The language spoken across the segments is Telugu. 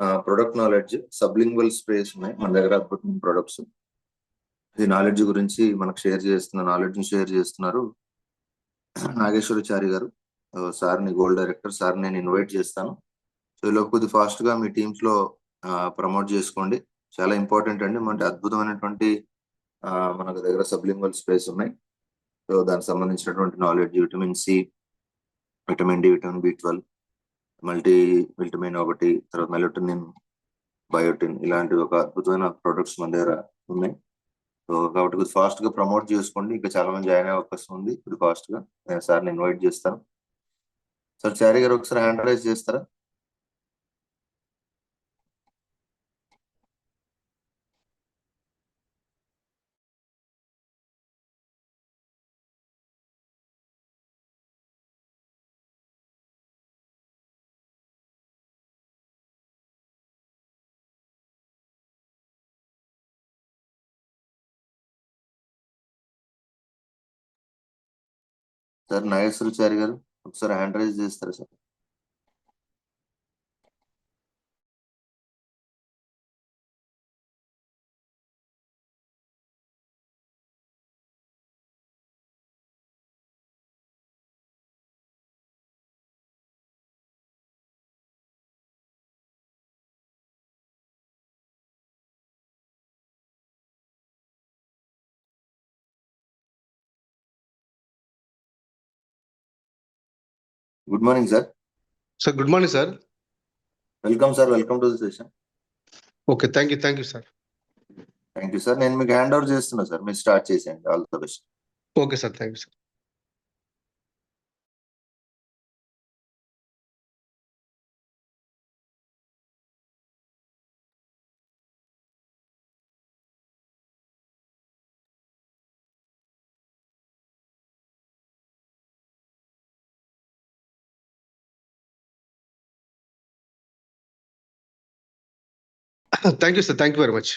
ప్రొడక్ట్ నాలెడ్జ్ సబ్లింగ్వల్ స్ప్రేస్ ఉన్నాయి. మన దగ్గర అద్భుతమైన ప్రొడక్ట్స్ ఈ నాలెడ్జ్ గురించి మనకు షేర్ చేస్తున్న నాలెడ్జ్ని షేర్ చేస్తున్నారు నాగేశ్వరచారి గారు. సార్ని గోల్డ్ డైరెక్టర్ సార్ నేను ఇన్వైట్ చేస్తాను. సో ఇలా కొద్ది ఫాస్ట్గా మీ టీమ్స్లో ప్రమోట్ చేసుకోండి. చాలా ఇంపార్టెంట్ అండి. మన అద్భుతమైనటువంటి మనకు దగ్గర సబ్లింగ్వల్ స్పేస్ ఉన్నాయి. సో దానికి సంబంధించినటువంటి knowledge vitamin C vitamin D vitamin B twelve multivitamin ఒకటి తర్వాత మెలటోనిన్ బయోటిన్ ఇలాంటి ఒక అద్భుతమైన ప్రొడక్ట్స్ మన దగ్గర ఉన్నాయి. సో కాబట్టి కొద్ది ఫాస్ట్గా ప్రమోట్ చేసుకోండి. ఇంకా చాలా మంది జాయిన్ అయ్యే అవకాశం ఉంది. ఇప్పుడు ఫాస్ట్గా. నేను సార్ని ఇన్వైట్ చేస్తాను. సార్ చారీ గారు ఒకసారి హ్యాండ్ రైజ్ చేస్తారా? సార్ నాగేశ్వరచారి గారు ఒకసారి హ్యాండ్ రైజ్ చేస్తారా sir? Good morning sir sir good morning sir welcome sir welcome to the session okay thank you thank you sir thank you sir నేను మీకు హ్యాండ్ ఓవర్ చేస్తున్నా సార్ మీరు స్టార్ట్ చేసేయండి. All the best okay sir thank you sir thank you sir thank you very much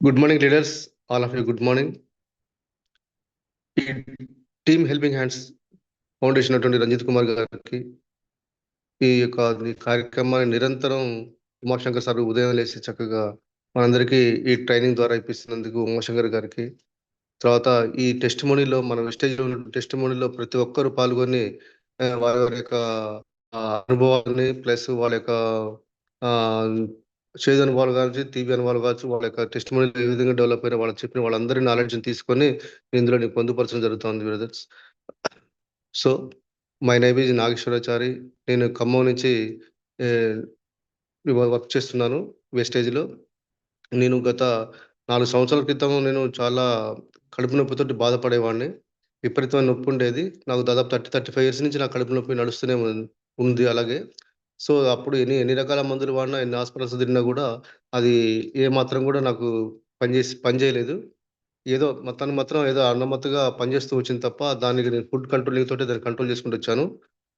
good morning leaders all of you good morning ఈ టీమ్ హెల్పింగ్ హ్యాండ్స్ ఫౌండేషన్ అటువంటి రంజిత్ కుమార్ గారికి ఈ యొక్క కార్యక్రమాన్ని నిరంతరం ఉమాశంకర్ సార్ ఉదయం లేసి చక్కగా మనందరికీ ఈ ట్రైనింగ్ ద్వారా ఇప్పిస్తున్నందుకు ఉమాశంకర్ గారికి తర్వాత ఈ టెస్ట్ మనీలో మన వెస్టేజ్ టెస్ట్ మనీలో ప్రతి ఒక్కరు పాల్గొని వారి వారి యొక్క అనుభవాలని ప్లస్ వాళ్ళ యొక్క చేదు అనుభవాలు కావచ్చు టీవీ అనుభవాలు కావచ్చు వాళ్ళ యొక్క టెస్ట్ మనీలు ఏ విధంగా డెవలప్ అయినా వాళ్ళు చెప్పిన వాళ్ళందరి నాలెడ్జ్ని తీసుకొని ఇందులో నీకు పొందుపరచడం జరుగుతుంది brothers so my name is Nageswarachari నేను ఖమ్మం నుంచి వర్క్ చేస్తున్నాను వెస్టేజ్లో నేను గత నాలుగు సంవత్సరాల క్రితం నేను చాలా కడుపు నొప్పితో బాధపడేవాడిని. విపరీతమైన నొప్పి ఉండేది. నాకు దాదాపు థర్టీ థర్టీ ఫైవ్ ఇయర్స్ నుంచి నా కడుపు నొప్పి నడుస్తూనే ఉంది అలాగే. సో అప్పుడు ఎన్ని ఎన్ని రకాల మందులు వాడినా ఎన్ని హాస్పిటల్స్ తిరిగినా కూడా అది ఏ మాత్రం కూడా నాకు పనిచేసి పనిచేయలేదు ఏదో తను మాత్రం ఏదో అన్నమత్తుగా పనిచేస్తూ వచ్చింది తప్ప దానికి నేను ఫుడ్ కంట్రోలింగ్ తోటి దాన్ని కంట్రోల్ చేసుకుంటూ వచ్చాను.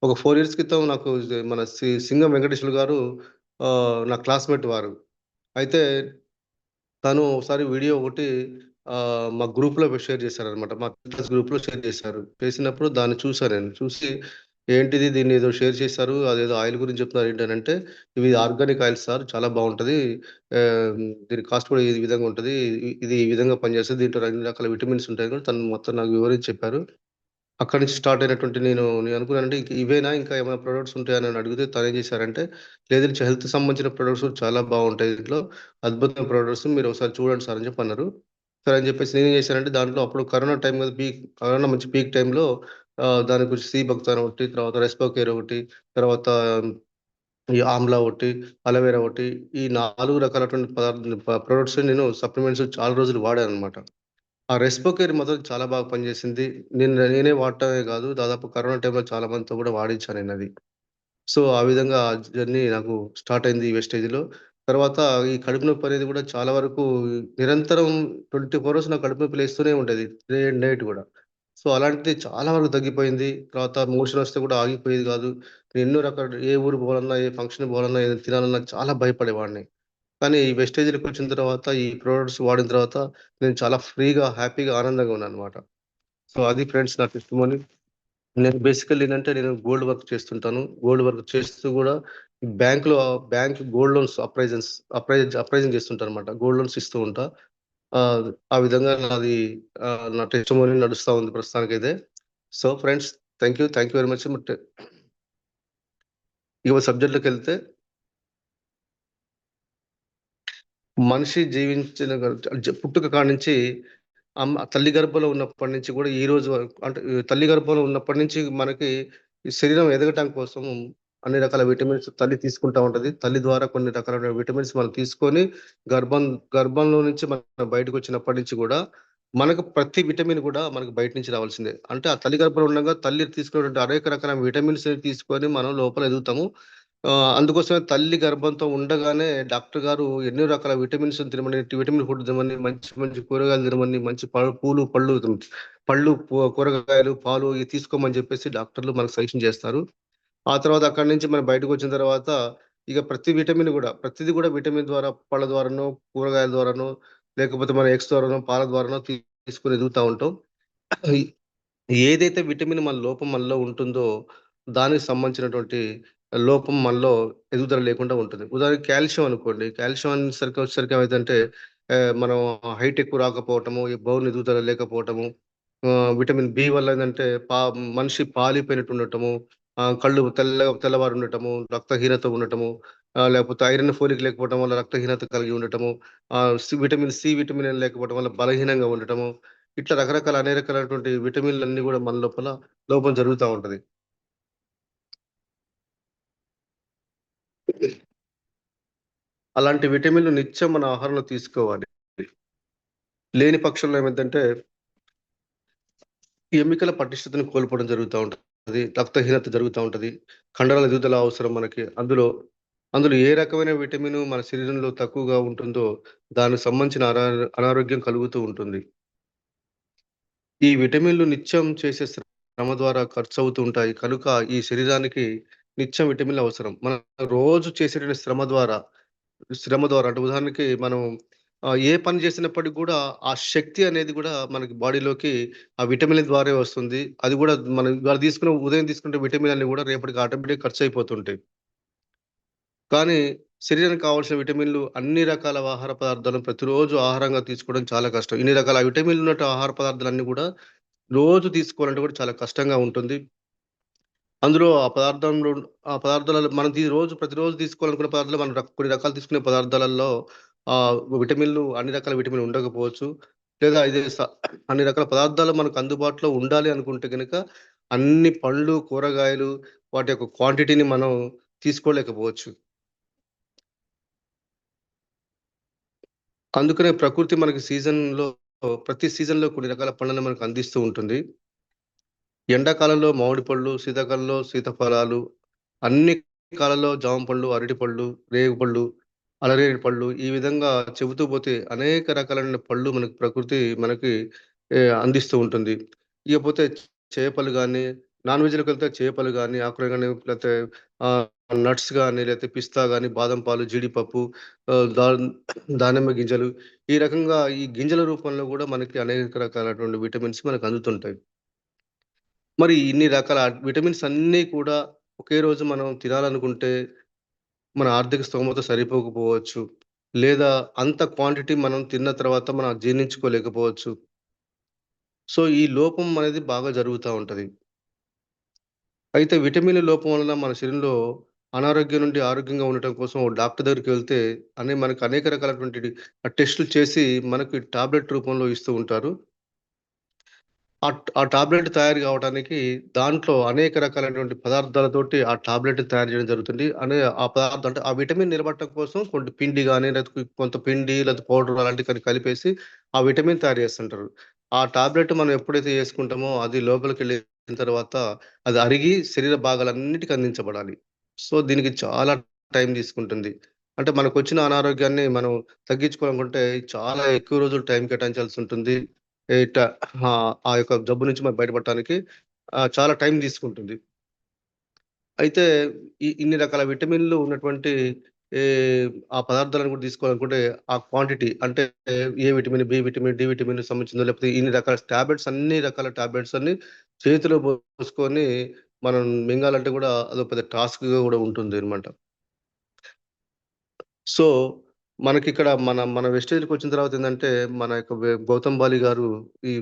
ఒక ఫోర్ ఇయర్స్ క్రితం నాకు మన సింగం వెంకటేశ్వర గారు నా క్లాస్మేట్ వారు. అయితే తను ఒకసారి వీడియో ఒకటి మా గ్రూప్లో షేర్ చేశారు అనమాట మా క్లాస్ గ్రూప్లో షేర్ చేశారు. చేసినప్పుడు దాన్ని చూసాను నేను. చూసి ఏంటిది దీన్ని ఏదో షేర్ చేశారు అదేదో ఆయిల్ గురించి చెప్తున్నారు ఏంటంటే ఇవి ఆర్గానిక్ ఆయిల్స్ సార్ చాలా బాగుంటది. దీని కాస్ట్ కూడా ఈ విధంగా ఉంటుంది. ఇది ఈ విధంగా పనిచేస్తుంది. దీంట్లో అన్ని రకాల విటమిన్స్ ఉంటాయి కూడా తను మొత్తం నాకు వివరించి చెప్పారు. అక్కడి నుంచి స్టార్ట్ అయినటువంటి నేను నేను అనుకున్నానంటే ఇంక ఇవేనా? ఇంకా ఏమైనా ప్రొడక్ట్స్ ఉంటాయని అని అడిగితే తను ఏం చేశారంటే లేదంటే హెల్త్ సంబంధించిన ప్రొడక్ట్స్ చాలా బాగుంటాయి దీంట్లో. అద్భుతమైన ప్రొడక్ట్స్ మీరు ఒకసారి చూడండి సార్ అని చెప్పి అన్నారు. సరే అని చెప్పేసి నేను ఏం చేశానంటే దాంట్లో అప్పుడు కరోనా టైం కదా పీక్ కరోనా మంచి పీక్ టైంలో దాని గురించి సి భక్తాన్ ఒకటి తర్వాత రెస్పోకేర్ ఒకటి తర్వాత ఈ ఆమ్లా ఒకటి అలవేరా ఒకటి ఈ నాలుగు రకాలటువంటి పదార్థ ప్రొడక్ట్స్ నేను సప్లిమెంట్స్ చాలా రోజులు వాడాను అనమాట ఆ రెస్పోకేర్ మాత్రం చాలా బాగా పనిచేసింది. నేను నేనే వాడటమే కాదు దాదాపు కరోనా టైంలో చాలా మందితో కూడా వాడించాను నేను అది సో ఆ విధంగా జర్నీ నాకు స్టార్ట్ అయింది ఈ వెస్టేజ్లో. తర్వాత ఈ కడుపు నొప్పి అనేది కూడా చాలా వరకు నిరంతరం ట్వంటీ ఫోర్ అవర్స్ నాకు కడుపు నొప్పి లేస్తూనే ఉండేది డే అండ్ నైట్ కూడా. సో అలాంటిది చాలా వరకు తగ్గిపోయింది. తర్వాత మోషన్ వస్తే కూడా ఆగిపోయేది కాదు. నేను ఎన్నో రకాల ఏ ఊరు పోవాలన్నా ఏ ఫంక్షన్ పోవాలన్నా ఏదైనా తినాలన్నా చాలా భయపడేవాడిని. కానీ ఈ వెస్టేజ్లకు వచ్చిన తర్వాత ఈ ప్రొడక్ట్స్ వాడిన తర్వాత నేను చాలా ఫ్రీగా, హ్యాపీగా, ఆనందంగా ఉన్నాను అనమాట సో, అది ఫ్రెండ్స్ నా టెస్టిమోనీ. నేను బేసికల్లీ ఏంటంటే నేను గోల్డ్ వర్క్ చేస్తుంటాను. గోల్డ్ వర్క్ చేస్తూ కూడా బ్యాంకులో bank gold loans appraisals appraise appraising చేస్తుంటానన్నమాట. Gold loans ఇస్తూ ఉంటా. ఆ విధంగా నాది నా నా టెస్టిమోనీ నడుస్తూ ఉంది ప్రస్తుతానికైతే. So, friends thank you. Thank you very much. ఇక సబ్జెక్ట్లోకి వెళ్తే మనిషి జీవించిన పుట్టుక కాడి పుట్టుక అమ్మ తల్లి గర్భంలో ఉన్నప్పటి నుంచి కూడా ఈ రోజు వరకు అంటే తల్లి గర్భంలో ఉన్నప్పటి నుంచి మనకి శరీరం ఎదగటం కోసం అన్ని రకాల విటమిన్స్ తల్లి తీసుకుంటా ఉంటది. తల్లి ద్వారా కొన్ని రకాలైన విటమిన్స్ మనం తీసుకొని గర్భం గర్భంలో నుంచి మనం బయటకొచ్చినప్పటి నుంచి కూడా మనకు ప్రతి విటమిన్ కూడా మనకు బయట నుంచి రావాల్సిందే. అంటే ఆ తల్లి గర్భంలో ఉండగా తల్లి తీసుకున్నటువంటి అనేక రకాల విటమిన్స్ తీసుకొని మనం లోపల ఎదుగుతాము. అందుకోసమే తల్లి గర్భంతో ఉండగానే డాక్టర్ గారు ఎన్నో రకాల విటమిన్స్ తినమని, విటమిన్ ఫుడ్ తినమని, మంచి మంచి కూరగాయలు తినమని, మంచి ప పూలు, పళ్ళు పళ్ళు, కూరగాయలు, పాలు ఇవి తీసుకోమని చెప్పేసి డాక్టర్లు మనకు సజెషన్ చేస్తారు. ఆ తర్వాత అక్కడి నుంచి మనం బయటకు వచ్చిన తర్వాత ఇక ప్రతి విటమిన్ కూడా ప్రతిది కూడా విటమిన్ ద్వారా పళ్ళ ద్వారానో, కూరగాయల ద్వారానో, లేకపోతే మన ఎగ్స్ ద్వారానో, పాల ద్వారానో తీసుకొని ఎదుగుతా ఉంటాం. ఏదైతే విటమిన్ మన లోపం మనలో ఉంటుందో దానికి సంబంధించినటువంటి లోపం మనలో ఎదుగుదల లేకుండా ఉంటుంది. ఉదాహరణకి కాల్షియం అనుకోండి. కాల్షియం సరిగ్గా వచ్చేసరికి ఏమైద్దంటే మనం హైట్ ఎక్కువ రాకపోవటము, బౌన్ ఎదుగుదల లేకపోవటము, విటమిన్ బి వల్ల ఏంటంటే పా మనిషి పాలిపోయినట్టు ఉండటము, కళ్ళు తెల్ల తెల్లవారు ఉండటము, రక్తహీనత ఉండటము, లేకపోతే ఐరన్, ఫోలిక్ లేకపోవడం వల్ల రక్తహీనత కలిగి ఉండటము, సి విటమిన్ సి విటమిన్ లేకపోవడం వల్ల బలహీనంగా ఉండటము, ఇట్లా రకరకాల అనేక రకాలైనటువంటి అన్ని కూడా మన లోపల లోపం జరుగుతూ ఉంటుంది అలాంటి విటమిన్‌లు నిత్యం మన ఆహారంలో తీసుకోవాలి. లేని పక్షంలో ఏమిటంటే ఎముకల పటిష్టతను కోల్పోవడం జరుగుతూ ఉంటుంది రక్తహీనత జరుగుతూ ఉంటుంది కండరాల ఎదుగుదల అవసరం మనకి. అందులో అందులో ఏ రకమైన విటమిన్ మన శరీరంలో తక్కువగా ఉంటుందో దానికి సంబంధించిన అనారోగ్యం కలుగుతూ ఉంటుంది. ఈ విటమిన్‌లు నిత్యం చేసే శ్రమ ద్వారా ఖర్చు అవుతూ ఉంటాయి. కనుక ఈ శరీరానికి నిత్యం విటమిన్‌లు అవసరం. మనం రోజు చేసేటువంటి శ్రమ ద్వారా శ్రమ ద్వారా అంటే ఉదాహరణకి మనం ఏ పని చేసినప్పటికి కూడా ఆ శక్తి అనేది కూడా మనకి బాడీలోకి ఆ విటమిన్‌ల ద్వారా వస్తుంది. అది కూడా మనం ఇవాళ తీసుకున్న ఉదయం తీసుకుంటే విటమిన్ అన్ని కూడా రేపటికి ఆటప్టే ఖర్చు అయిపోతుంటాయి కానీ శరీరానికి కావాల్సిన విటమిన్‌లు అన్ని రకాల ఆహార పదార్థాలను ప్రతిరోజు ఆహారంగా తీసుకోవడం చాలా కష్టం. ఇన్ని రకాల విటమిన్‌లు ఉన్నట్టు ఆహార పదార్థాలన్నీ కూడా రోజు తీసుకోవాలంటే కూడా చాలా కష్టంగా ఉంటుంది. అందులో ఆ పదార్థంలో ఆ పదార్థాలలో మనం రోజు ప్రతిరోజు తీసుకోవాలనుకునే పదార్థాలు మనం కొన్ని రకాలు తీసుకునే పదార్థాలలో విటమిన్‌లు అన్ని రకాల విటమిన్ ఉండకపోవచ్చు. లేదా ఇది అన్ని రకాల పదార్థాలు మనకు అందుబాటులో ఉండాలి అనుకుంటే కనుక అన్ని పళ్ళు, కూరగాయలు వాటి యొక్క క్వాంటిటీని మనం తీసుకోలేకపోవచ్చు. అందుకనే ప్రకృతి మనకి సీజన్‌లో ప్రతి సీజన్‌లో కొన్ని రకాల పళ్ళను మనకు అందిస్తూ ఉంటుంది. ఎండాకాలంలో మామిడి పళ్ళు, శీతాకాలంలో సీతాఫలాలు, అన్ని కాలంలో జామ పళ్ళు, అరటి పళ్ళు, రేగుపళ్ళు, అలనేరేడు పళ్ళు ఈ విధంగా చెబుతూ పోతే అనేక రకాలైన పళ్ళు మనకు ప్రకృతి మనకి అందిస్తూ ఉంటుంది. ఇకపోతే చేపలు కానీ నాన్ వెజ్లోకి వెళ్తే చేపలు కానీ ఆకుకూరలు కానీ లేకపోతే నట్స్ కానీ లేకపోతే పిస్తా కానీ బాదం పాలు, జీడిపప్పు, దా దానిమ్మ గింజలు ఈ రకంగా ఈ గింజల రూపంలో కూడా మనకి అనేక రకాలైనటువంటి విటమిన్స్ మనకు అందుతుంటాయి. మరి ఇన్ని రకాల విటమిన్స్ అన్నీ కూడా ఒకే రోజు మనం తినాలనుకుంటే మన ఆర్థిక స్తోమత సరిపోకపోవచ్చు. లేదా అంత క్వాంటిటీ మనం తిన్న తర్వాత మనం జీర్ణించుకోలేకపోవచ్చు. సో, ఈ లోపం అనేది బాగా జరుగుతూ ఉంటుంది అయితే విటమిన్‌ల లోపం వలన మన శరీరంలో అనారోగ్యం నుండి ఆరోగ్యంగా ఉండటం కోసం డాక్టర్ దగ్గరికి వెళ్తే అనే మనకు అనేక రకాలటువంటి టెస్టులు చేసి మనకి టాబ్లెట్ రూపంలో ఇస్తూ ఉంటారు. ఆ ఆ టాబ్లెట్ తయారు కావడానికి దాంట్లో అనేక రకాలైనటువంటి పదార్థాలతోటి ఆ టాబ్లెట్ తయారు చేయడం జరుగుతుంది. అనే ఆ పదార్థం అంటే ఆ విటమిన్ నిలబడటం కోసం కొంత పిండి కానీ లేకపోతే కొంత పిండి లేకపోతే పౌడర్ అలాంటివి కానీ కలిపేసి ఆ విటమిన్ తయారు చేస్తుంటారు. ఆ టాబ్లెట్ మనం ఎప్పుడైతే వేసుకుంటామో అది లోపలికి వెళ్ళిన తర్వాత అది అరిగి శరీర భాగాలన్నిటికీ అందించబడాలి. సో, దీనికి చాలా టైం తీసుకుంటుంది. అంటే మనకొచ్చిన అనారోగ్యాన్ని మనం తగ్గించుకోవాలనుకుంటే చాలా ఎక్కువ రోజులు టైం కేటాయించాల్సి ఉంటుంది. ఇట ఆ యొక్క జబ్బు నుంచి మనం బయటపడటానికి చాలా టైం తీసుకుంటుంది. అయితే ఈ ఇన్ని రకాల విటమిన్‌లు ఉన్నటువంటి ఆ పదార్థాలను కూడా తీసుకోవాలనుకుంటే ఆ క్వాంటిటీ అంటే A vitamin, B vitamin, D vitamin సంబంధించిందో లేకపోతే ఇన్ని రకాల టాబ్లెట్స్ అన్ని రకాల టాబ్లెట్స్ అన్ని చేతిలో పోసుకొని మనం మింగాలంటే కూడా అదొక పెద్ద టాస్క్‌గా కూడా ఉంటుంది అనమాట సో, మనకి ఇక్కడ మన మన వెస్టేజ్‌కి వచ్చిన తర్వాత ఏంటంటే మన యొక్క గౌతమ్ బాలి గారు ఈ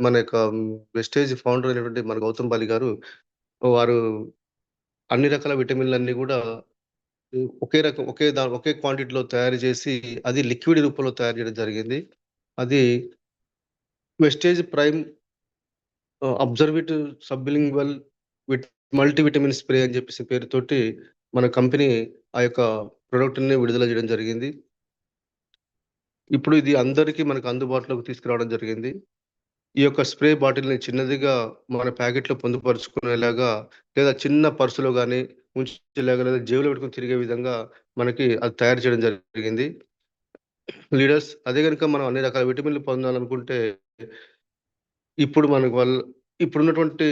మన యొక్క వెస్టేజ్ ఫౌండర్ అయినటువంటి మన గౌతమ్ బాలి గారు వారు అన్ని రకాల విటమిన్‌లన్నీ కూడా ఒకే రకం ఒకే దా ఒకే క్వాంటిటీలో తయారు చేసి అది లిక్విడ్ రూపంలో తయారు చేయడం జరిగింది. అది Vestige prime observative sublingual vit multivitamin spray అని చెప్పేసి పేరుతోటి మన కంపెనీ ఆ యొక్క ప్రొడక్ట్‌ని విడుదల చేయడం జరిగింది. ఇప్పుడు ఇది అందరికీ మనకు అందుబాటులోకి తీసుకురావడం జరిగింది. ఈ యొక్క స్ప్రే బాటిల్‌ని చిన్నదిగా మన ప్యాకెట్‌లో పొందుపరుచుకునేలాగా లేదా చిన్న పర్సులో కానీ ఉంచేలాగా లేదా జేబులో పెట్టుకుని తిరిగే విధంగా మనకి అది తయారు చేయడం జరిగింది. లీడర్స్ అదే కనుక మనం అన్ని రకాల విటమిన్‌లు పొందాలనుకుంటే ఇప్పుడు మనకు వల్ల ఇప్పుడున్నటువంటి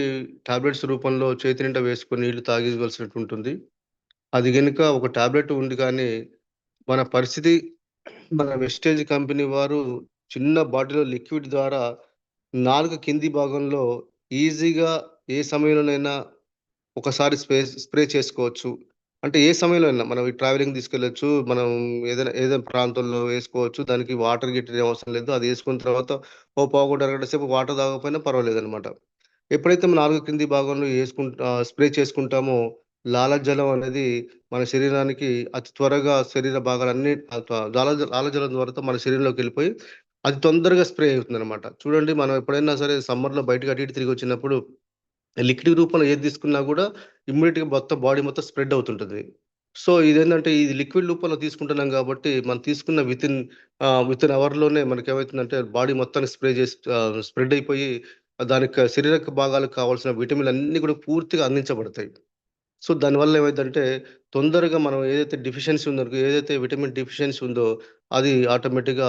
టాబ్లెట్స్ రూపంలో చేతి నిండా వేసుకొని నీళ్ళు తాగేయవలసినట్టు ఉంటుంది. అది కనుక ఒక టాబ్లెట్ ఉంది కానీ మన పరిస్థితి మన వెస్టేజ్ కంపెనీ వారు చిన్న బాటిల్‌లో లిక్విడ్ ద్వారా నాలుగు కింది భాగంలో ఈజీగా ఏ సమయంలోనైనా ఒకసారి స్ప్రే స్ప్రే చేసుకోవచ్చు. అంటే ఏ సమయంలో అయినా మనం ట్రావెలింగ్ తీసుకెళ్ళొచ్చు. మనం ఏదైనా ఏదైనా ప్రాంతంలో వేసుకోవచ్చు. దానికి వాటర్ గిట్టర్ అవసరం లేదు. అది వేసుకున్న తర్వాత ఓ పావుగంట, అరగంట సేపు వాటర్ తాగకపోయినా పర్వాలేదనమాట. ఎప్పుడైతే మనం నాలుగు కింది భాగంలో వేసుకుంటా స్ప్రే చేసుకుంటామో లాలాజలం అనేది మన శరీరానికి అతి త్వరగా శరీర భాగాలన్నీ ఆహ్, త ద్వారా మన శరీరంలోకి వెళ్ళిపోయి అది తొందరగా స్ప్రే అవుతుందనమాట. చూడండి మనం ఎప్పుడైనా సరే సమ్మర్‌లో బయటకి అటు ఇటు తిరిగి వచ్చినప్పుడు లిక్విడ్ రూపంలో ఏది తీసుకున్నా కూడా ఇమ్మీడియట్గా మొత్తం బాడీ మొత్తం స్ప్రెడ్ అవుతుంటుంది సో, ఇదేంటంటే ఇది లిక్విడ్ రూపంలో తీసుకుంటున్నాం కాబట్టి మనం తీసుకున్న వితిన్ విత్ వితిన్ అవర్‌లోనే మనకి ఏమవుతుందంటే బాడీ మొత్తాన్ని స్ప్రే చేసి స్ప్రెడ్ అయిపోయి దానికి శరీరక భాగాలకు కావాల్సిన విటమిన్‌లన్నీ కూడా పూర్తిగా అందించబడతాయి. సో, దానివల్ల ఏమైందంటే తొందరగా మనం ఏదైతే డిఫిషియన్సీ ఉందో ఏదైతే విటమిన్ డిఫిషియన్సీ ఉందో అది ఆటోమేటిక్‌గా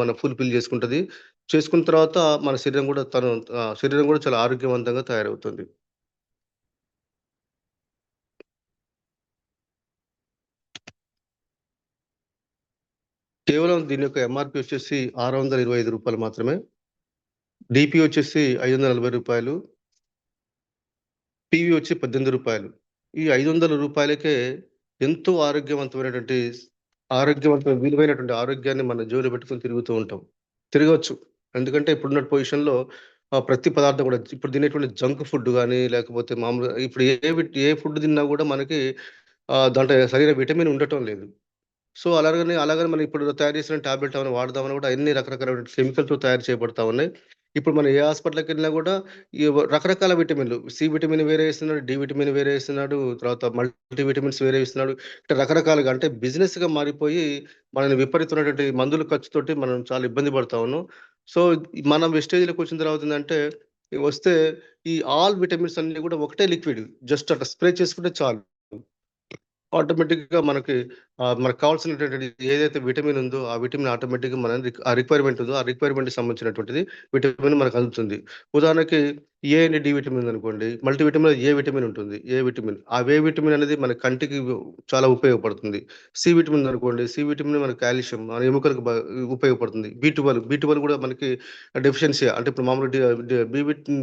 మన ఫుల్‌ఫిల్ చేసుకుంటుంది చేసుకున్న తర్వాత మన శరీరం కూడా తను శరీరం కూడా చాలా ఆరోగ్యవంతంగా తయారవుతుంది. కేవలం దీని యొక్క ఎంఆర్పి వచ్చేసి ఆరు వందల ఇరవై ఐదు రూపాయలు మాత్రమే. డీపీ వచ్చేసి ఐదు వందల నలభై రూపాయలు పీవీ వచ్చి పద్దెనిమిది రూపాయలు ఈ ఐదు వందల రూపాయలకే ఎంతో ఆరోగ్యవంతమైనటువంటి ఆరోగ్యవంతమైన విలువైనటువంటి ఆరోగ్యాన్ని మన జోలు పెట్టుకొని తిరుగుతూ ఉంటాం. తిరగవచ్చు ఎందుకంటే ఇప్పుడున్న పొజిషన్‌లో ప్రతి పదార్థం కూడా ఇప్పుడు తినేటువంటి జంక్ ఫుడ్ కానీ లేకపోతే మామూలుగా ఇప్పుడు ఏ ఏ ఫుడ్ తిన్నా కూడా మనకి దాంట్లో సరైన విటమిన్ ఉండటం లేదు. సో, అలాగనే అలాగనే మనం ఇప్పుడు తయారు చేసిన టాబ్లెట్ ఏమైనా వాడదామని కూడా అన్ని రకరకాలైన కెమికల్‌తో తయారు చేయబడతా ఉన్నాయి. ఇప్పుడు మనం ఏ హాస్పిటల్కి వెళ్ళినా కూడా ఈ రకరకాల విటమిన్‌లు సి విటమిన్ వేరే ఇస్తున్నాడు, డి విటమిన్ వేరే ఇస్తున్నాడు, తర్వాత మల్టీ విటమిన్స్ వేరే ఇస్తున్నాడు. ఇట్లా రకరకాలుగా అంటే బిజినెస్‌గా మారిపోయి మనని విపరీతమైనటువంటి మందుల ఖర్చుతోటి మనం చాలా ఇబ్బంది పడతా ఉన్నాం. సో, మనం వెస్టేజ్‌లోకి వచ్చిన తర్వాత ఏందంటే వస్తే ఈ ఆల్ విటమిన్స్ అన్నీ కూడా ఒకటే లిక్విడ్ జస్ట్ అట్లా స్ప్రే చేసుకుంటే చాలు. ఆటోమేటిక్‌గా మనకి మనకు కావాల్సినటువంటి ఏదైతే విటమిన్ ఉందో ఆ విటమిన్ ఆటోమేటిక్‌గా మన రిక్ ఆ రిక్వైర్మెంట్ ఉందో ఆ రిక్వైర్మెంట్‌కి సంబంధించినటువంటిది విటమిన్ మనకు అందుతుంది. ఉదాహరణకి ఏ అండ్ డి విటమిన్ అనుకోండి మల్టీ విటమిన్ ఏ విటమిన్ ఉంటుంది. A vitamin. ఆ ఏ విటమిన్ అనేది మన కంటికి చాలా ఉపయోగపడుతుంది. సి విటమిన్ అనుకోండి సి విటమిన్ మన కాల్షియం మన ఎముకలకు ఉపయోగపడుతుంది బి ట్వెల్వ్ బి ట్వెల్వ్ కూడా మనకి డెఫిషియన్సీ అంటే ఇప్పుడు మామూలు బి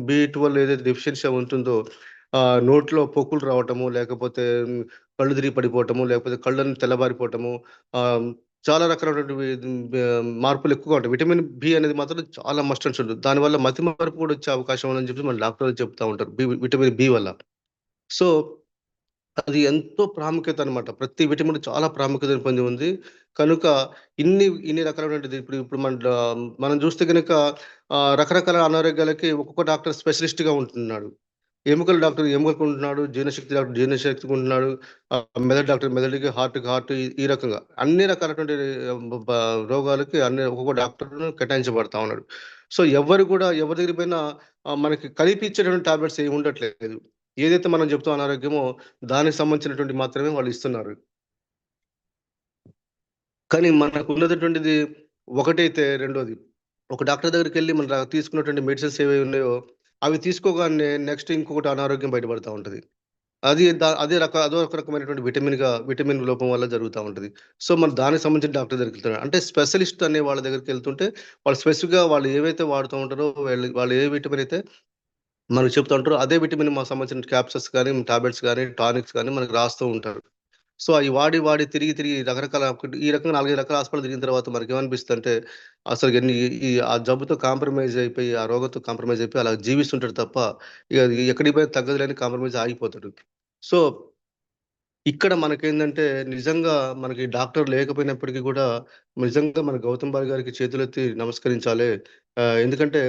బి ట్వెల్వ్ ఏదైతే డెఫిషియన్సీ ఉంటుందో నోట్లో పొక్కులు రావటము, లేకపోతే కళ్ళు తిరిగి పడిపోవటము, లేకపోతే కళ్ళను తెల్లబారిపోవటము చాలా రకాలైనటువంటి మార్పులు ఎక్కువగా ఉంటాయి. విటమిన్ బి అనేది మాత్రం చాలా మస్ట్ అండ్ షుడ్. దానివల్ల మార్పు కూడా వచ్చే అవకాశం ఉందని చెప్పి మన డాక్టర్లు చెప్తా ఉంటారు. బి విటమిన్ బి వల్ల. సో, అది ఎంతో ప్రాముఖ్యత అనమాట ప్రతి విటమిన్ చాలా ప్రాముఖ్యతను పొంది ఉంది. కనుక ఇన్ని ఇన్ని రకాలైనటువంటి ఇప్పుడు ఇప్పుడు మన మనం చూస్తే కనుక రకరకాల అనారోగ్యాలకి ఒక్కొక్క డాక్టర్ స్పెషలిస్ట్‌గా ఉంటున్నాడు. ఎముకల డాక్టర్ ఎముకలకు ఉంటున్నాడు. జీర్ణశక్తి డాక్టర్ జీర్ణశక్తికి ఉంటున్నాడు. మెదడు డాక్టర్ మెదడుకి, హార్ట్‌కి హార్ట్ ఈ రకంగా అన్ని రకాలటువంటి రోగాలకి అన్ని ఒక్కొక్క డాక్టర్‌ను కేటాయించబడతా ఉన్నాడు. సో, ఎవరు కూడా ఎవరి దగ్గర పోయినా మనకి కలిపి ఇచ్చేటువంటి టాబ్లెట్స్ ఏమి ఉండట్లేదు. ఏదైతే మనం చెప్తాం అనారోగ్యమో దానికి సంబంధించినటువంటి మాత్రమే వాళ్ళు ఇస్తున్నారు. కానీ మనకు ఉన్నటువంటిది ఒకటైతే రెండోది ఒక డాక్టర్ దగ్గరికి వెళ్ళి మన తీసుకున్నటువంటి మెడిసిన్స్ ఏవి ఉన్నాయో అవి తీసుకోగానే నెక్స్ట్ ఇంకొకటి అనారోగ్యం బయటపడుతూ ఉంటుంది అది దా అదే రక అదో ఒక రకమైనటువంటి విటమిన్‌గా విటమిన్ లోపం వల్ల జరుగుతూ ఉంటుంది సో, మనం దానికి సంబంధించిన డాక్టర్ దగ్గరికెళ్తున్నారు. అంటే స్పెషలిస్ట్ అనే వాళ్ళ దగ్గరికి వెళ్తుంటే వాళ్ళు స్పెసిఫిక్‌గా వాళ్ళు ఏవైతే వాడుతూ ఉంటారో వాళ్ళు వాళ్ళు ఏ విటమిన్ అయితే మనకు చెప్తా ఉంటారో అదే విటమిన్ మాకు సంబంధించిన క్యాప్సెస్ కానీ టాబ్లెట్స్ కానీ టానిక్స్ కానీ మనకు రాస్తూ ఉంటారు. సో, అవి వాడి వాడి తిరిగి తిరిగి రకరకాల ఈ రకంగా 4, 5 రకాల హాస్పిటల్ తిరిగిన తర్వాత మనకేమనిపిస్తదంటే అసలు ఎన్ని ఈ ఆ జబ్బుతో కాంప్రమైజ్ అయిపోయి, ఆ రోగంతో కాంప్రమైజ్ అయిపోయి అలా జీవిస్తుంటాడు తప్ప ఇక ఎక్కడికి పోయి తగ్గదులేని కాంప్రమైజ్ ఆగిపోతాడు. సో, ఇక్కడ మనకేంటంటే నిజంగా మనకి డాక్టర్ లేకపోయినప్పటికీ కూడా నిజంగా మన గౌతమ్ బాలి గారికి చేతులెత్తి నమస్కరించాలి. ఎందుకంటే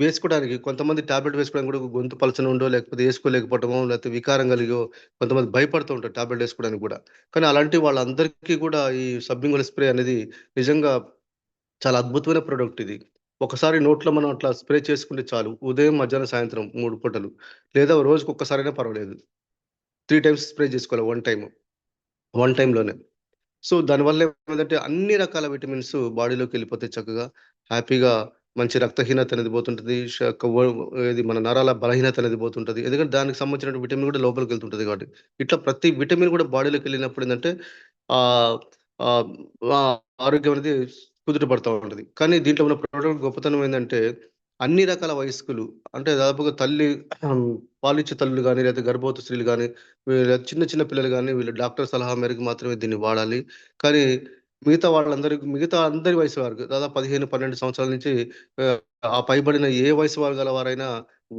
వేసుకోవడానికి కొంతమంది టాబ్లెట్ వేసుకోవడానికి కూడా గొంతు పలచనుండో, లేకపోతే వేసుకోలేకపోవటమో లేకపోతే వికారం కలిగో కొంతమంది భయపడుతూ ఉంటారు టాబ్లెట్ వేసుకోవడానికి కూడా. కానీ అలాంటి వాళ్ళందరికీ కూడా ఈ సబ్బింగుల స్ప్రే అనేది నిజంగా చాలా అద్భుతమైన ప్రోడక్ట్ ఇది. ఒకసారి నోట్లో మనం అట్లా స్ప్రే చేసుకుంటే చాలు. ఉదయం, మధ్యాహ్నం, సాయంత్రం మూడు పూటలు. లేదా రోజుకు ఒక్కసారైనా పర్వాలేదు. త్రీ టైమ్స్ స్ప్రే చేసుకోవాలి వన్ టైం వన్ టైంలోనే సో, దానివల్ల ఏమైందంటే అన్ని రకాల విటమిన్స్ బాడీలోకి వెళ్ళిపోతే చక్కగా. హ్యాపీగా మంచి రక్తహీనత అనేది పోతుంటుంది ఇది మన నరాల బలహీనత అనేది పోతుంటుంది ఎందుకంటే దానికి సంబంధించిన విటమిన్ కూడా లోపలికి వెళ్తుంటుంది కాబట్టి. ఇట్లా ప్రతి విటమిన్ కూడా బాడీలోకి వెళ్ళినప్పుడు ఏంటంటే ఆరోగ్యం అనేది కుదుటపడతా ఉంటుంది కానీ దీంట్లో ఉన్న ప్రోడక్ట్ గొప్పతనం ఏంటంటే అన్ని రకాల వయస్కులు అంటే దాదాపుగా తల్లి పాలిచ్చే తల్లులు కానీ లేకపోతే గర్భవతి స్త్రీలు కానీ చిన్న చిన్న పిల్లలు కానీ వీళ్ళు డాక్టర్ సలహా మేరకు మాత్రమే దీన్ని వాడాలి. కానీ మిగతా వాళ్ళందరికీ మిగతా అందరి వయసు వారికి దాదాపు 15, 12 సంవత్సరాల నుంచి ఆ పైబడిన ఏ వయసు వారు గల వారైనా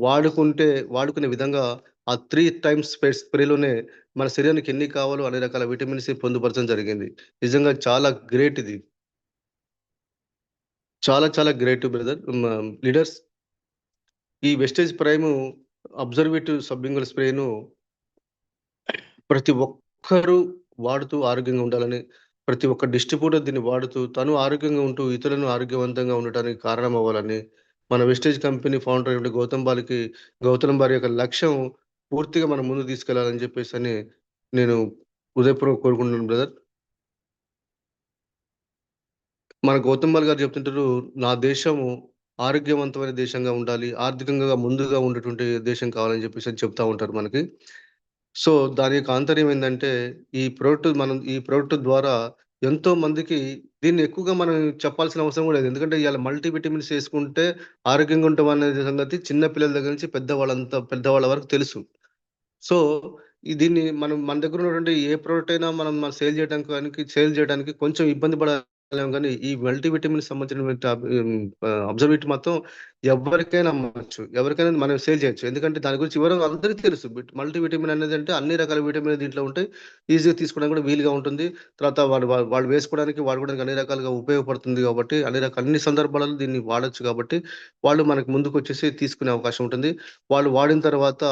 వాడుకుంటే వాడుకునే విధంగా ఆ త్రీ టైమ్స్ స్ప్రే స్ప్రేలోనే మన శరీరానికి ఎన్ని కావాలో అన్ని రకాల విటమిన్స్ పొందుపరచడం జరిగింది. నిజంగా చాలా గ్రేట్ ఇది. చాలా చాలా గ్రేట్ బ్రదర్. లీడర్స్ ఈ వెస్టేజ్ ప్రైమ్ అబ్జర్వేటివ్ సబ్బింగుల స్ప్రేను ప్రతి ఒక్కరు వాడుతూ ఆరోగ్యంగా ఉండాలని, ప్రతి ఒక్క డిస్ట్రిబ్యూటర్ దీన్ని వాడుతూ తను ఆరోగ్యంగా ఉంటూ ఇతరులను ఆరోగ్యవంతంగా ఉండటానికి కారణం అవ్వాలని మన వెస్టేజ్ కంపెనీ ఫౌండర్ అయినటువంటి గౌతమ్ బాలికి గౌతమ్ బాలి యొక్క లక్ష్యం పూర్తిగా మనం ముందు తీసుకెళ్ళాలని అని నేను ఉదయపూర్వక కోరుకుంటున్నాను బ్రదర్. మన గౌతమ్ బాలి గారు చెప్తుంటారు, నా దేశము ఆరోగ్యవంతమైన దేశంగా ఉండాలి. ఆర్థికంగా ముందుగా ఉండేటువంటి దేశం కావాలని చెప్పేసి చెప్తా ఉంటారు మనకి. సో, దాని యొక్క ఆంతర్యం ఏంటంటే ఈ ప్రొడక్ట్ మనం ఈ ప్రొడక్ట్ ద్వారా ఎంతో మందికి దీన్ని ఎక్కువగా మనం చెప్పాల్సిన అవసరం కూడా లేదు. ఎందుకంటే ఇవాళ మల్టీ విటమిన్స్ ఆరోగ్యంగా ఉంటాం అనే సంగతి చిన్న పిల్లల దగ్గర నుంచి పెద్దవాళ్ళంతా పెద్దవాళ్ళ వరకు తెలుసు. సో, దీన్ని మనం మన దగ్గర ఉన్నటువంటి ఏ ప్రొడక్ట్ అయినా మనం మన సేల్ చేయడానికి సేల్ చేయడానికి కొంచెం ఇబ్బంది పడాలేమో కానీ ఈ మల్టీ సంబంధించిన సంబంధించినటువంటి మాత్రం మొత్తం ఎవరికైనా అమ్మచ్చు ఎవరికైనా మనం సేల్ చేయొచ్చు. ఎందుకంటే దాని గురించి వివరంగా అందరికీ తెలుసు. మల్టీవిటమిన్ మల్టీ విటమిన్ అన్ని రకాల విటమిన్ దీంట్లో ఉంటాయి. ఈజీగా తీసుకోవడానికి కూడా వీలుగా ఉంటుంది. తర్వాత వాళ్ళు వాళ్ళు వేసుకోవడానికి, వాడుకోవడానికి అన్ని రకాలుగా ఉపయోగపడుతుంది కాబట్టి అన్ని రకాల అన్ని సందర్భాలలో దీన్ని వాడొచ్చు కాబట్టి వాళ్ళు మనకు ముందుకొచ్చేసి తీసుకునే అవకాశం ఉంటుంది. వాళ్ళు వాడిన తర్వాత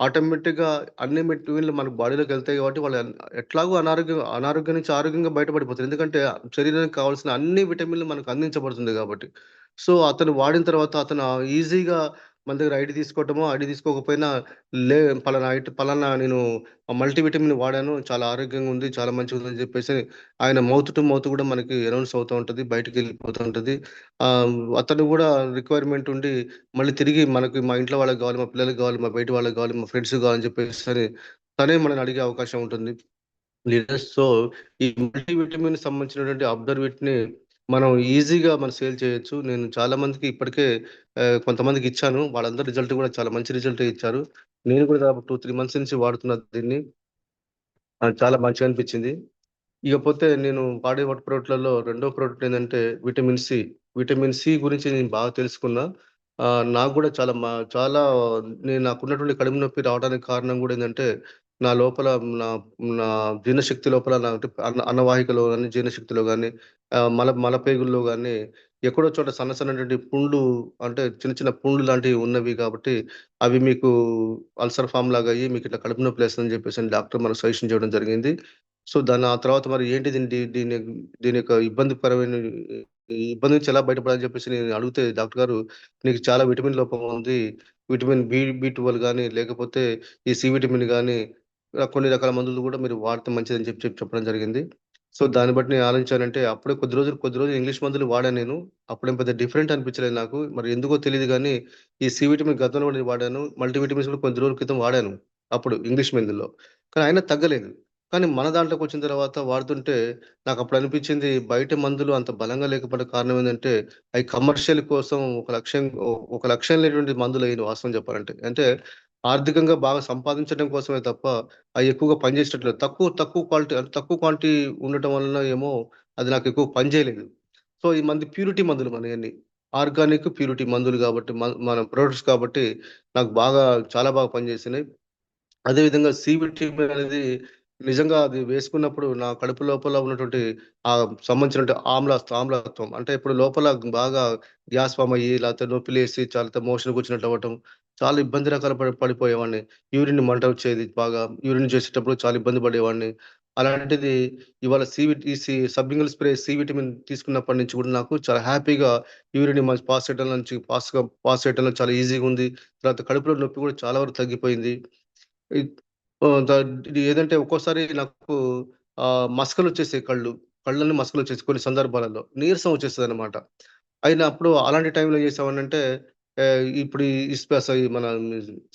ఆటోమేటిక్‌గా అన్ని విటమిన్‌లు మన బాడీలోకెళ్తాయి కాబట్టి వాళ్ళు ఎట్లాగో అనారోగ్యం అనారోగ్యం నుంచి ఆరోగ్యంగా బయటపడిపోతారు. ఎందుకంటే శరీరానికి కావాల్సిన అన్ని విటమిన్‌లు మనకు అందించబడుతుంది కాబట్టి. సో, అతను వాడిన తర్వాత అతను ఈజీగా మన దగ్గర ఐడి తీసుకోవటమో, ఐడి తీసుకోకపోయినా లే పలానా ఐట్ పలానా నేను మల్టీ విటమిన్ వాడాను. చాలా ఆరోగ్యంగా ఉంది. చాలా మంచిగా ఉందని చెప్పేసి ఆయన మౌత్ టు మౌత్ కూడా మనకి అనౌన్స్ అవుతూ ఉంటుంది బయటికి వెళ్ళిపోతూ ఉంటుంది అతను కూడా రిక్వైర్మెంట్ ఉండి మళ్ళీ తిరిగి మనకి మా ఇంట్లో వాళ్ళకి కావాలి, మా పిల్లలకి కావాలి, మా బయట వాళ్ళకి కావాలి, మా ఫ్రెండ్స్ కావాలని చెప్పేసి తనే మనల్ని అడిగే అవకాశం ఉంటుంది. లీడర్స్ సో, ఈ మల్టీవిటమిన్ సంబంధించినటువంటి అబ్జర్వేట్‌ని మనం ఈజీగా మనం సేల్ చేయొచ్చు. నేను చాలా మందికి ఇప్పటికే కొంతమందికి ఇచ్చాను. వాళ్ళందరూ రిజల్ట్ కూడా చాలా మంచి రిజల్ట్ ఇచ్చారు. నేను కూడా దాదాపు 2, 3 మంత్స్ నుంచి వాడుతున్నా దీన్ని. చాలా మంచిగా అనిపించింది. ఇకపోతే నేను వాడే వాటి ప్రోడక్ట్లలో రెండో ప్రోడక్ట్ ఏంటంటే విటమిన్ సి. విటమిన్ సి గురించి నేను బాగా తెలుసుకున్నా. నాకు కూడా చాలా మా చాలా నేను నాకున్నటువంటి కడుపు నొప్పి రావడానికి కారణం కూడా ఏంటంటే నా లోపల నా నా జీర్ణశక్తి లోపల నా అన్న అన్నవాహికలో కానీ జీర్ణశక్తిలో కానీ మల మలపేగుల్లో కానీ ఎక్కడో చోట సన్న సన్నటువంటి పుండ్లు అంటే చిన్న చిన్న పుండ్లు లాంటివి ఉన్నవి కాబట్టి అవి మీకు అల్సర్ ఫామ్ లాగా అయ్యి మీకు ఇట్లా కడుపు నొప్పి లేస్తుందని చెప్పేసి డాక్టర్ మనకు సజెషన్ చేయడం జరిగింది. సో, దాని ఆ తర్వాత మరి ఏంటి దీని దీని దీని యొక్క ఇబ్బందికరమైన ఇబ్బంది నుంచి ఎలా బయటపడాలని చెప్పేసి నేను అడిగితే డాక్టర్ గారు నీకు చాలా విటమిన్ లోపం ఉంది. విటమిన్ బి, బి ట్వెల్వ్ కానీ లేకపోతే ఈ సి విటమిన్ కానీ కొన్ని రకాల మందులు కూడా మీరు వాడితే మంచిదని చెప్పి చెప్పి చెప్పడం జరిగింది. సో, దాన్ని బట్టి నేను ఆలోచించానంటే అప్పుడే కొద్ది రోజులు కొద్ది రోజులు ఇంగ్లీష్ మందులు వాడాను నేను. అప్పుడేం పెద్ద డిఫరెంట్ అనిపించలేదు నాకు. మరి ఎందుకో తెలియదు కానీ ఈ సి విటమిన్ గతంలో కూడా నేను వాడాను. మల్టీ విటమిన్స్ కూడా కొద్ది రోజుల క్రితం వాడాను. అప్పుడు ఇంగ్లీష్ మందుల్లో. కానీ అయినా తగ్గలేదు. కానీ మన దాంట్లోకి వచ్చిన తర్వాత వాడుతుంటే నాకు అప్పుడు అనిపించింది బయట మందులు అంత బలంగా లేకపోవడం కారణం ఏంటంటే అవి కమర్షియల్ కోసం ఒక లక్ష్యం ఒక లక్ష్యం లేనటువంటి మందులు అయిన వాస్తవం చెప్పాలంటే. అంటే ఆర్థికంగా బాగా సంపాదించడం కోసమే తప్ప అవి ఎక్కువగా పనిచేసేటట్లు తక్కువ తక్కువ క్వాలిటీ అంటే తక్కువ క్వాలిటీ ఉండటం వలన ఏమో అది నాకు ఎక్కువ పని చేయలేదు. సో ఈ మంది ప్యూరిటీ మందులు మనయన్నీ. ఆర్గానిక్ ప్యూరిటీ మందులు కాబట్టి మ మన ప్రొడక్ట్స్ కాబట్టి నాకు బాగా చాలా బాగా పనిచేసినాయి. అదేవిధంగా విధంగా అనేది నిజంగా అది వేసుకున్నప్పుడు నా కడుపు లోపల ఉన్నటువంటి ఆ సంబంధించినటువంటి ఆమ్ల ఆమ్లత్వం అంటే ఇప్పుడు లోపల బాగా గ్యాస్ ఫామ్ అయ్యి లేకపోతే నొప్పి లేసి చాలా మోషన్ కూర్చున్నట్టు అవ్వటం చాలా ఇబ్బంది రకాల పడి పడిపోయేవాడిని. యూరిన్ మంట వచ్చేది బాగా. యూరిన్ చేసేటప్పుడు చాలా ఇబ్బంది పడేవాడిని. అలాంటిది ఇవాళ సివిట్ ఈ C sublingual spray C vitamin తీసుకున్నప్పటి నుంచి కూడా నాకు చాలా హ్యాపీగా యూరిన్ మంచి పాస్ చేయడం నుంచి పాస్‌గా పాస్ చేయడంలో చాలా ఈజీగా ఉంది. తర్వాత కడుపులో నొప్పి కూడా చాలా వరకు తగ్గిపోయింది. ఇది ఏదంటే ఒక్కోసారి నాకు మస్కలు మసకలొచ్చేసాయి కళ్ళు. కళ్ళని మస్కలు వచ్చేసి కొన్ని సందర్భాలలో. నీరసం వచ్చేస్తదనమాట. అయినప్పుడు అలాంటి టైంలో చేసామనంటే ఇప్పుడు ఈ స్పెస మన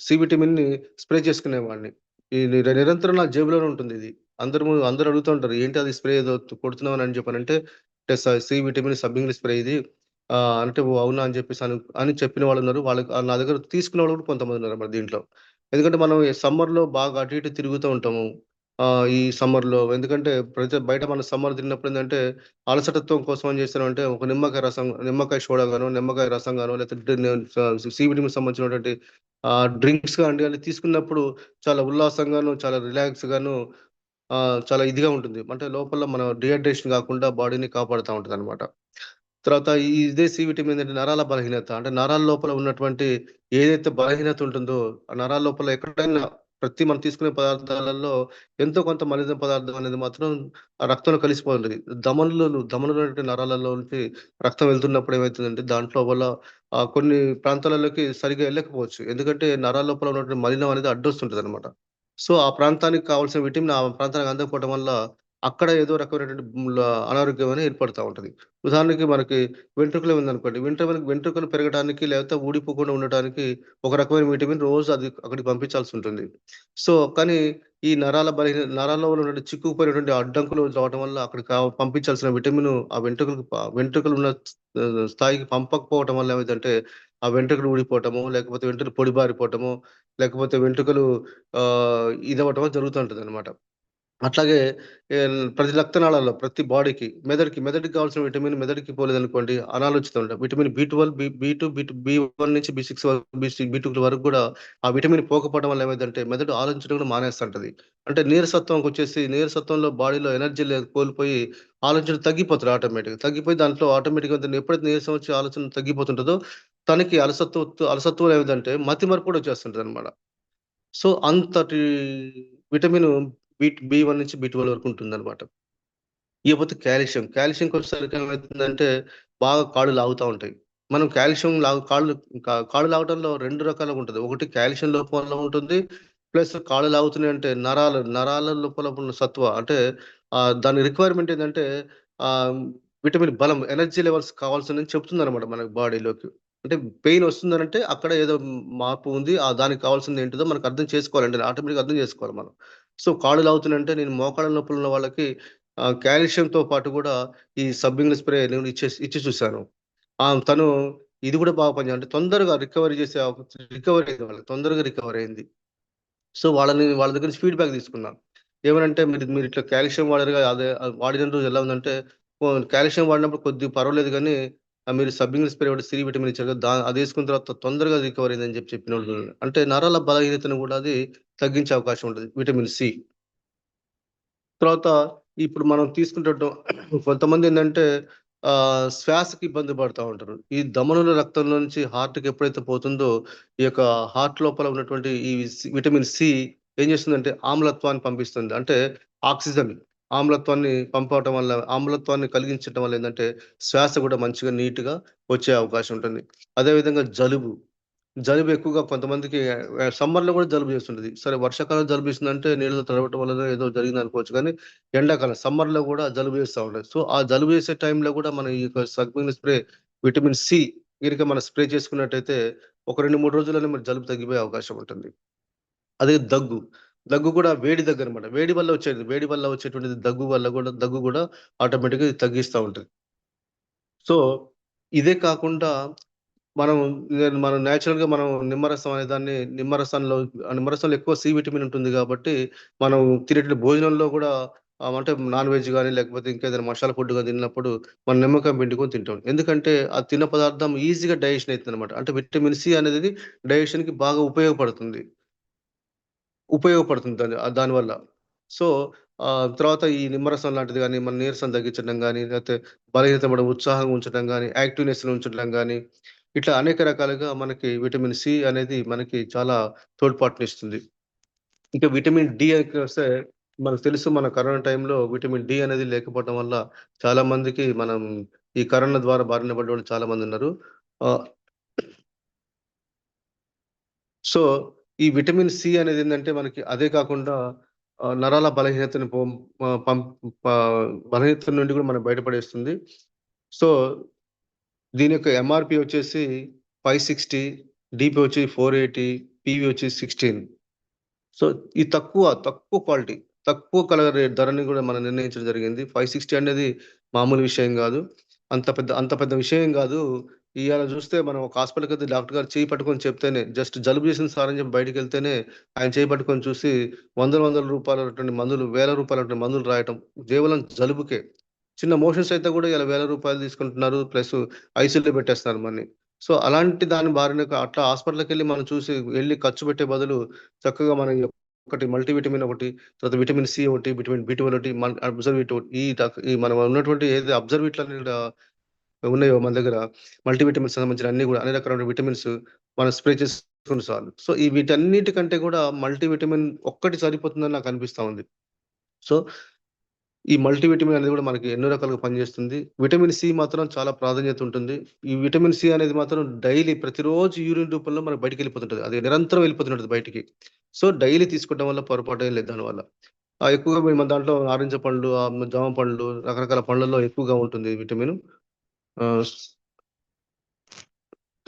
సి విటమిన్‌ని స్ప్రే చేసుకునేవాడిని. ఈ నిరంతరం నా జేబులోనే ఉంటుంది ఇది. అందరూ అందరూ అడుగుతుంటారు ఏంటి అది స్ప్రే ఏదో కొడుతున్నావు అని చెప్పానంటే అంటే సి విటమిన్ సబ్బింగ్ స్ప్రే ఇది. అంటే అవునా అని చెప్పేసి అని అని చెప్పిన వాళ్ళున్నారు. వాళ్ళకి నా దగ్గర తీసుకున్న వాళ్ళు కూడా కొంతమంది ఉన్నారు మరి దీంట్లో. ఎందుకంటే మనం ఈ సమ్మర్‌లో బాగా అటు ఇటు తిరుగుతూ ఉంటాము. ఈ సమ్మర్‌లో ఎందుకంటే ప్రతి బయట మనం సమ్మర్ తిరిగినప్పుడు ఏంటంటే అలసటత్వం కోసం ఏం చేస్తామంటే ఒక నిమ్మకాయ రసం, నిమ్మకాయ సోడా గాను నిమ్మకాయ రసం గాను లేకపోతే నే సంబంధించినటువంటి డ్రింక్స్ కానీ అన్ని తీసుకున్నప్పుడు చాలా ఉల్లాసంగాను, చాలా రిలాక్స్‌గాను చాలా ఇదిగా ఉంటుంది. అంటే లోపల మన డిహైడ్రేషన్ కాకుండా బాడీని కాపాడుతూ ఉంటుంది అనమాట తర్వాత ఈ ఇదే సి విటమిన్ ఏంటంటే నరాల బలహీనత అంటే నరాల లోపల ఉన్నటువంటి ఏదైతే బలహీనత ఉంటుందో ఆ నరాల లోపల ఎక్కడైనా ప్రతి మనం తీసుకునే పదార్థాలలో ఎంతో కొంత మలిన పదార్థం అనేది మాత్రం ఆ రక్తంలో కలిసిపోతుంది. ధమనులు ధమనులు నరాలలో నుంచి రక్తం వెళ్తున్నప్పుడు ఏమవుతుందంటే దాంట్లో వల్ల కొన్ని ప్రాంతాలలోకి సరిగ్గా వెళ్ళకపోవచ్చు ఎందుకంటే నరాల లోపల ఉన్నటువంటి మలినం అనేది అడ్డొస్తుంటదనమాట. సో, ఆ ప్రాంతానికి కావాల్సిన విటమిన్ ఆ ప్రాంతానికి అందకపోవడం వల్ల అక్కడ ఏదో రకమైనటువంటి అనారోగ్యం అనేది ఏర్పడుతూ ఉంటుంది ఉదాహరణకి మనకి వెంట్రుకలు ఉందనుకోండి. వెంట్రుకలు వెంట్రుకలు పెరగడానికి లేకపోతే ఊడిపోకుండా ఉండటానికి ఒక రకమైన విటమిన్ రోజు అది అక్కడికి పంపించాల్సి ఉంటుంది. సో, కానీ ఈ నరాల బలహీన నరాల్లో ఉన్నటువంటి చిక్కుకుపోయినటువంటి అడ్డంకులు రావడం వల్ల అక్కడికి పంపించాల్సిన విటమిన్ ఆ వెంట్రుకలకు వెంట్రుకలు ఉన్న స్థాయికి పంపకపోవటం వల్ల ఏమైందంటే ఆ వెంట్రుకలు ఊడిపోవటము, లేకపోతే వెంట్రుకలు పొడిబారిపోవటము, లేకపోతే వెంట్రుకలు ఆహ్, జరుగుతుంటుంది జరుగుతూ అట్లాగే ప్రతి రక్తనాళాల్లో ప్రతి బాడీకి మెదడుకి మెదడుకి కావాల్సిన విటమిన్ మెదడుకి పోలేదనుకోండి అనాలోచితం ఉంటాయి. Vitamin B12, B B two, B one నుంచి బి6 వరకు బి బి2 వరకు కూడా ఆ విటమిన్ పోకపోవడం వల్ల ఏమైందంటే మెదడు ఆలోచించడం కూడా మానేస్తుంటది. అంటే నీరసత్వంకి వచ్చేసి నీరసత్వంలో బాడీలో ఎనర్జీ లేదు కోల్పోయి ఆలోచన తగ్గిపోతుంది ఆటోమేటిక్ తగ్గిపోయి దాంట్లో ఆటోమేటిక్‌గా ఎప్పుడైతే నీరసం వచ్చి ఆలోచన తగ్గిపోతుంటుందో తనకి అలసత్వ అలసత్వం ఏమిటంటే మతిమరుపు కూడా వచ్చేస్తుంటదనమాట. సో, అంతటి విటమిన్ బీట్ బి వన్ నుంచి బి12 వరకు ఉంటుంది అనమాట ఇకపోతే కాల్షియం. కాల్షియంకొచ్చేసరికి ఏమవుతుందంటే బాగా కాళ్ళు లాగుతూ ఉంటాయి. మనం కాల్షియం లాగు కాళ్ళు కా కాళ్ళు లాగడంలో రెండు రకాలుగా ఉంటుంది ఒకటి కాల్షియం లోపం వల్ల ఉంటుంది. ప్లస్ కాళ్ళు లాగుతున్నాయి అంటే నరాలు నరాల లోపల ఉన్న సత్వ అంటే దాని రిక్వైర్మెంట్ ఏంటంటే విటమిన్ బలం ఎనర్జీ లెవెల్స్ కావాల్సిందని చెప్తుందనమాట మన బాడీలోకి. అంటే పెయిన్ వస్తుందనంటే అక్కడ ఏదో మార్పు ఉంది. ఆ దానికి కావాల్సింది ఏంటిదో మనకు అర్థం చేసుకోవాలంటే ఆటోమేటిక్‌గా అర్థం చేసుకోవాలి మనం. సో, కాళ్ళు లాగుతున్నాయంటే నేను మోకాళ్ళ నొప్పులు ఉన్న వాళ్ళకి క్యాల్షియంతో కాల్షియంతో పాటు కూడా ఈ సబ్బింగ్‌ల స్ప్రే నేను ఇచ్చేసి ఇచ్చి చూశాను తను ఇది కూడా బాగా పనిచేయ అంటే తొందరగా రికవరీ చేసే రికవరీ అయింది వాళ్ళకి. తొందరగా రికవరీ అయింది. సో, వాళ్ళని వాళ్ళ దగ్గర నుంచి ఫీడ్‌బ్యాక్ తీసుకున్నాను ఏమనంటే మీరు మీరు ఇట్లా కాల్షియం వాడరుగా అదే వాడిన రోజు ఎలా ఉందంటే కాల్షియం వాడినప్పుడు కొద్దిగా పర్వాలేదు కానీ మీరు సబ్బింగ్ స్ప్రే ఒకటి సిరి విటమిన్ ఇచ్చారు కదా! దా వేసుకున్న తర్వాత తొందరగా రికవరీ అయిందని చెప్పి చెప్పిన వాళ్ళు అంటే నరాల బలహీనతను కూడా అది తగ్గించే అవకాశం ఉంటుంది విటమిన్ సి. తర్వాత ఇప్పుడు మనం తీసుకునేటట్టు కొంతమంది ఏంటంటే శ్వాసకి ఇబ్బంది పడతా ఉంటారు. ఈ దమనుల రక్తంలో నుంచి హార్ట్‌కి ఎప్పుడైతే పోతుందో, ఈ యొక్క హార్ట్ లోపల ఉన్నటువంటి ఈ విటమిన్ సి ఏం చేస్తుందంటే ఆమ్లత్వాన్ని పంపిస్తుంది. అంటే ఆక్సిజన్ ఆమ్లత్వాన్ని పంపటం వల్ల ఆమ్లత్వాన్ని కలిగించటం వల్ల ఏంటంటే శ్వాస కూడా మంచిగా నీట్‌గా వచ్చే అవకాశం ఉంటుంది. అదే విధంగా జలుబు. జలుబు ఎక్కువగా కొంతమందికి సమ్మర్‌లో కూడా జలుబు చేస్తుంటుంది సరే వర్షాకాలం జలుబు చేసిందంటే నీళ్ళలో తడవటం వల్ల ఏదో జరిగింది అనుకోవచ్చు కానీ, ఎండాకాలం సమ్మర్‌లో కూడా జలుబు చేస్తూ ఉంటుంది సో, ఆ జలుబు చేసే టైంలో కూడా మనం ఈ యొక్క స్ప్రే విటమిన్ సి గనుక మనం స్ప్రే చేసుకున్నట్టయితే ఒక 2, 3 రోజుల్లోనే మన జలుబు తగ్గిపోయే అవకాశం ఉంటుంది. అదే దగ్గు. దగ్గు కూడా వేడి దగ్గనమాట. వేడి వల్ల వచ్చేది. వేడి వల్ల వచ్చేటువంటిది దగ్గు వల్ల కూడా దగ్గు కూడా ఆటోమేటిక్‌గా తగ్గిస్తూ ఉంటుంది సో, ఇదే కాకుండా మనం మనం నేచురల్‌గా మనం నిమ్మరసం అనే దాన్ని నిమ్మరసంలో నిమ్మరసంలో ఎక్కువ సి విటమిన్ ఉంటుంది కాబట్టి, మనం తినేటువంటి భోజనంలో కూడా అంటే నాన్ వెజ్ కానీ లేకపోతే ఇంకేదైనా మసాలా ఫుడ్ కానీ తిన్నప్పుడు మనం నిమ్మకాయ పిండుకొని తింటాం. ఎందుకంటే, ఆ తిన్న పదార్థం ఈజీగా డైజెషన్ అనమాట అంటే విటమిన్ సి అనేది డైజెషన్‌కి బాగా ఉపయోగపడుతుంది. ఉపయోగపడుతుంది దాని దానివల్ల. సో, తర్వాత ఈ నిమ్మరసం లాంటిది కానీ మన నీరసం తగ్గించడం కానీ లేకపోతే బలహీనత ఉత్సాహంగా ఉంచడం కానీ యాక్టివ్‌నెస్‌ని ఉంచడం కానీ ఇట్లా అనేక రకాలుగా మనకి విటమిన్ సి అనేది మనకి చాలా తోడ్పాటునిస్తుంది. ఇక విటమిన్ డి వస్తే మనకు తెలుసు మన కరోనా టైంలో విటమిన్ డి అనేది లేకపోవడం వల్ల చాలా మందికి మనం ఈ కరోనా ద్వారా బారిన పడ్డోళ్ళు చాలా మంది ఉన్నారు సో, ఈ విటమిన్ సి అనేది ఏంటంటే మనకి అదే కాకుండా నరాల బలహీనతను పొం పం బలహీనత నుండి కూడా మనం బయటపడేస్తుంది. సో, దీని యొక్క ఎంఆర్‌పి వచ్చేసి 560, డీపీ వచ్చి 480, పీవీ వచ్చి 16. సో, ఈ తక్కువ, తక్కువ క్వాలిటీ, తక్కువ కలర్ ధరని కూడా మనం నిర్ణయించడం జరిగింది. 560 అనేది మామూలు విషయం కాదు అంత పెద్ద అంత పెద్ద విషయం కాదు ఇవాళ చూస్తే మనం ఒక హాస్పిటల్‌కెళ్తే డాక్టర్ గారు చేయి పట్టుకొని చెప్తేనే జస్ట్ జలుబు చేసిన సార్ అని చెప్పి బయటికెళ్తేనే ఆయన చేయి పట్టుకొని చూసి వందల వందల రూపాయలటువంటి మందులు, వేల రూపాయలటువంటి మందులు రాయటం. కేవలం జలుబుకే. చిన్న మోషన్స్ అయితే కూడా ఇలా వేల రూపాయలు తీసుకుంటున్నారు. ప్లస్ ఐసీలో పెట్టేస్తున్నారు మనని. సో, అలాంటి దాని బారిన అట్లా హాస్పిటల్కి వెళ్ళి మనం చూసి వెళ్ళి ఖర్చు పెట్టే బదులు చక్కగా మనం ఒకటి మల్టీవిటమిన్ ఒకటి, తర్వాత విటమిన్ సి ఒకటి, విటమిన్ బి ఒకటి, మన అబ్జర్వేట్ ఈ ఈ మనం ఉన్నటువంటి ఏది అబ్జర్వేట్లు అని ఉన్నాయో మన దగ్గర మల్టీవిటమిన్స్ సంబంధించిన అన్ని కూడా అన్ని రకాల విటమిన్స్ మనం స్ప్రే చేసుకుని చాలు. సో, ఈ వీటన్నిటికంటే కూడా మల్టీవిటమిన్ ఒక్కటి సరిపోతుందని నాకు అనిపిస్తూ ఉంది. సో, ఈ మల్టీవిటమిన్ అనేది కూడా మనకి ఎన్నో రకాలుగా పనిచేస్తుంది. విటమిన్ సి మాత్రం చాలా ప్రాధాన్యత ఉంటుంది. ఈ విటమిన్ సి అనేది మాత్రం డైలీ ప్రతిరోజు యూరిన్ రూపంలో మనకు బయటికెళ్ళిపోతుంటది. అది నిరంతరం వెళ్ళిపోతుంటది బయటికి. సో, డైలీ తీసుకోవడం వల్ల పొరపాటు ఏం లేదు దానివల్ల. ఎక్కువగా మన దాంట్లో నారింజ పండ్లు, జామ పండ్లు రకరకాల పండ్లలో ఎక్కువగా ఉంటుంది vitamin.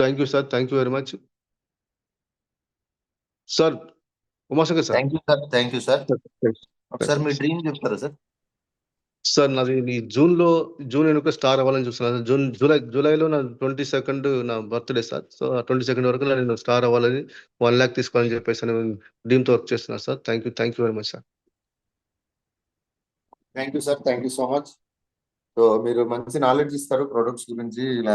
Thank you sir. Thank you very much. Sir Umashankar sir. Thank you sir. Thank you sir. ఒకసారి మీ డ్రీమ్ చెప్తారా సార్? సార్ నాది ఈ జూన్‌లో జూన్ ఎనుక స్టార్ అవ్వాలని చూస్తున్నాను. జూన్ జూలై జూలైలో నా 22 నా బర్త్‌డే సార్. సో, ఆ 22 వరకు నేను స్టార్ అవ్వాలని వన్ ల్యాక్ తీసుకోవాలని చెప్పేసి నేను డ్రీమ్‌తో వర్క్ చేస్తున్నాను sir. Thank you. Thank you very much sir. Thank you sir. Thank you so much. So, మీరు మంచి నాలెడ్జ్ ఇస్తారు ప్రొడక్ట్స్ గురించి